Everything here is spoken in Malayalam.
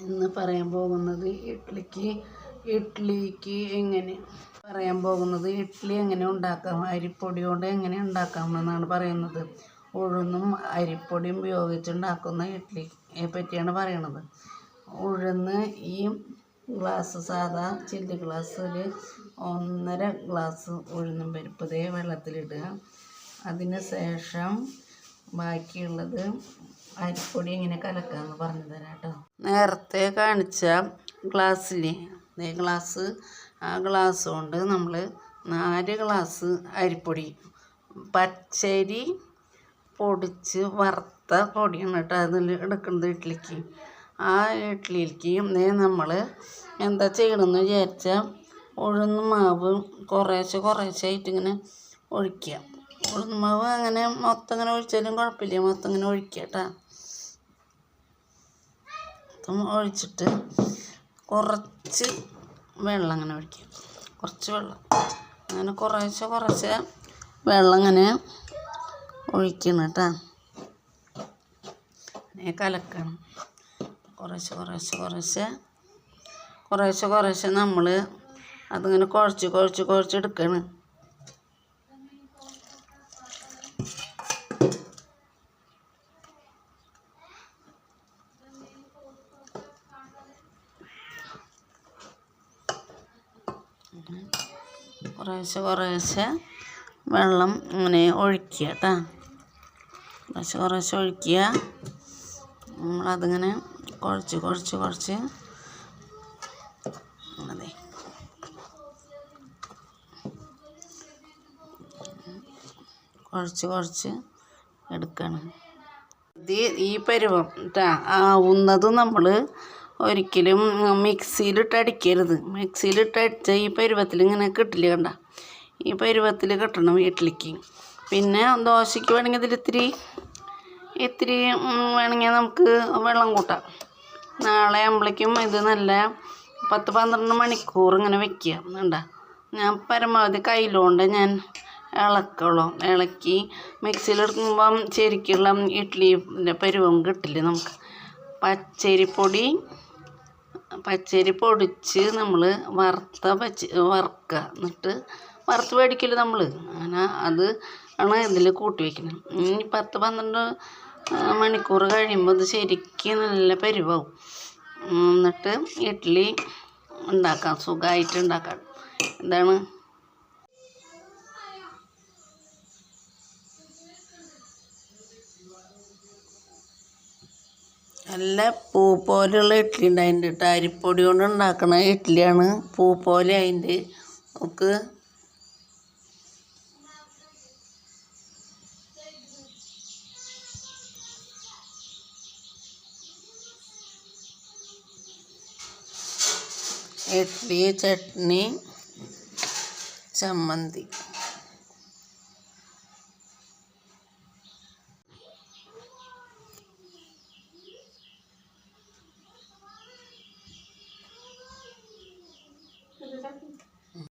ഇന്ന് പറയാൻ പോകുന്നത് ഇഡ്ഡലിക്ക് ഇഡ്ഡലിക്ക് എങ്ങനെ പറയാൻ പോകുന്നത്? ഇഡ്ഡലി എങ്ങനെ ഉണ്ടാക്കാം? അരിപ്പൊടി കൊണ്ട് എങ്ങനെ ഉണ്ടാക്കാമെന്നാണ് പറയുന്നത്. ഉഴുന്നും അരിപ്പൊടിയും ഉപയോഗിച്ചുണ്ടാക്കുന്ന ഇഡ്ഡലിയെ പറ്റിയാണ് പറയണത്. ഉഴുന്ന് ഈ ഗ്ലാസ് സാധാ ചില്ലി ഗ്ലാസ്സിൽ ഒന്നര ഗ്ലാസ് ഉഴുന്നും പരിപ്പ് ദേ വെള്ളത്തിലിടുക. അതിന് ശേഷം ബാക്കിയുള്ളത് അരിപ്പൊടി എങ്ങനെ കലക്കാമെന്ന് പറഞ്ഞു തരാം കേട്ടോ. നേരത്തെ കാണിച്ച ഗ്ലാസ്സിൽ ഗ്ലാസ്. ആ ഗ്ലാസ് കൊണ്ട് നമ്മൾ നാല് ഗ്ലാസ് അരിപ്പൊടി പച്ചരി പൊടിച്ച് വറുത്ത പൊടിയാണ് കേട്ടോ അതിൽ എടുക്കുന്നത് ഇഡ്ഡലിക്ക് ആ ഇഡ്ഡലിക്ക് നമ്മൾ എന്താ ചെയ്യണമെന്ന് വിചാരിച്ചാൽ ഉഴുന്ന് മാവ് കുറേശ്ശെ കുറേശ്ശെ ആയിട്ട് ഇങ്ങനെ ഒഴിക്കുക. ഉഴുന്ന് മാവ് അങ്ങനെ മൊത്തം ഇങ്ങനെ ഒഴിച്ചാലും കുഴപ്പമില്ല. മൊത്തം ഇങ്ങനെ ഒഴിക്കുക കേട്ടോ. മൊത്തം ഒഴിച്ചിട്ട് കുറച്ച് വെള്ളം അങ്ങനെ ഒഴിക്കുക. കുറച്ച് വെള്ളം. അങ്ങനെ കുറേശ്ശെ കുറച്ച് വെള്ളം അങ്ങനെ ഒഴിക്കണം കേട്ടോ. അങ്ങനെ കലക്കണം. കുറേശ്ശെ കുറേശ്ശെ കുറേശ്ശെ കുറേശ്ശെ കുറേശ്ശെ നമ്മൾ അതിങ്ങനെ കുഴച്ച് കുഴച്ച് കുഴച്ചെടുക്കണം കുറേശ്ശെ കുറേശ്ശെ വെള്ളം ഇങ്ങനെ ഒഴിക്കുക കേട്ടോ. കുറേശ്ശെ കുറേശ്ശെ ഒഴിക്കുക. നമ്മളതിങ്ങനെ കുഴച്ച് കുഴച്ച് കുഴച്ച് അതെ കുഴച്ച് കുഴച്ച് എടുക്കണം. ഈ പരുവം ആവുന്നത് നമ്മൾ ഒരിക്കലും മിക്സിയിലിട്ട് അടിക്കരുത്. മിക്സിയിലിട്ട് അടിച്ചാൽ ഈ പരുവത്തിൽ ഇങ്ങനെ കിട്ടില്ല കണ്ട. ഈ പരുവത്തിൽ കിട്ടണം വീട്ടിലേക്ക്. പിന്നെ ദോശയ്ക്ക് വേണമെങ്കിൽ ഇതിലിത്തിരി ഇത്തിരി വേണമെങ്കിൽ നമുക്ക് വെള്ളം കൂട്ടാം. നാളെ ആകുമ്പോഴേക്കും ഇത് നല്ല പത്ത് പന്ത്രണ്ട് മണിക്കൂർ ഇങ്ങനെ വെക്കുക. വേണ്ട ഞാൻ പരമാവധി കയ്യിലുകൊണ്ട് ഞാൻ ഇളക്കുള്ളൂ. ഇളക്കി മിക്സിയിലെടുക്കുമ്പം ശരിക്കുള്ള ഇഡ്ഡലി പരുവം കിട്ടില്ല നമുക്ക്. പച്ചരിപ്പൊടി പച്ചരി പൊടിച്ച് നമ്മൾ വറുത്ത പച്ച വറുക്കുക എന്നിട്ട് വറുത്ത് മേടിക്കില്ല നമ്മൾ അങ്ങനെ അത് ആണ് ഇതിൽ കൂട്ടി വയ്ക്കുന്നത് ഇനി പത്ത് പന്ത്രണ്ട് മണിക്കൂർ കഴിയുമ്പോൾ ഇത് ശരിക്കും നല്ല പരിവാവും. എന്നിട്ട് ഇഡ്ഡലി ഉണ്ടാക്കാം. സുഖമായിട്ട് ഉണ്ടാക്കാം. എന്താണ്? നല്ല പൂ പോലെയുള്ള ഇഡ്ഡലി ഉണ്ടായിട്ടുണ്ട് കേട്ടോ. അരിപ്പൊടി കൊണ്ട് ഉണ്ടാക്കുന്ന ഇഡ്ഡലിയാണ് പൂ പോലെ അതിന്റെ. നമുക്ക് ഇഡ്ഡലി ചട്നി ചമ്മന്തി.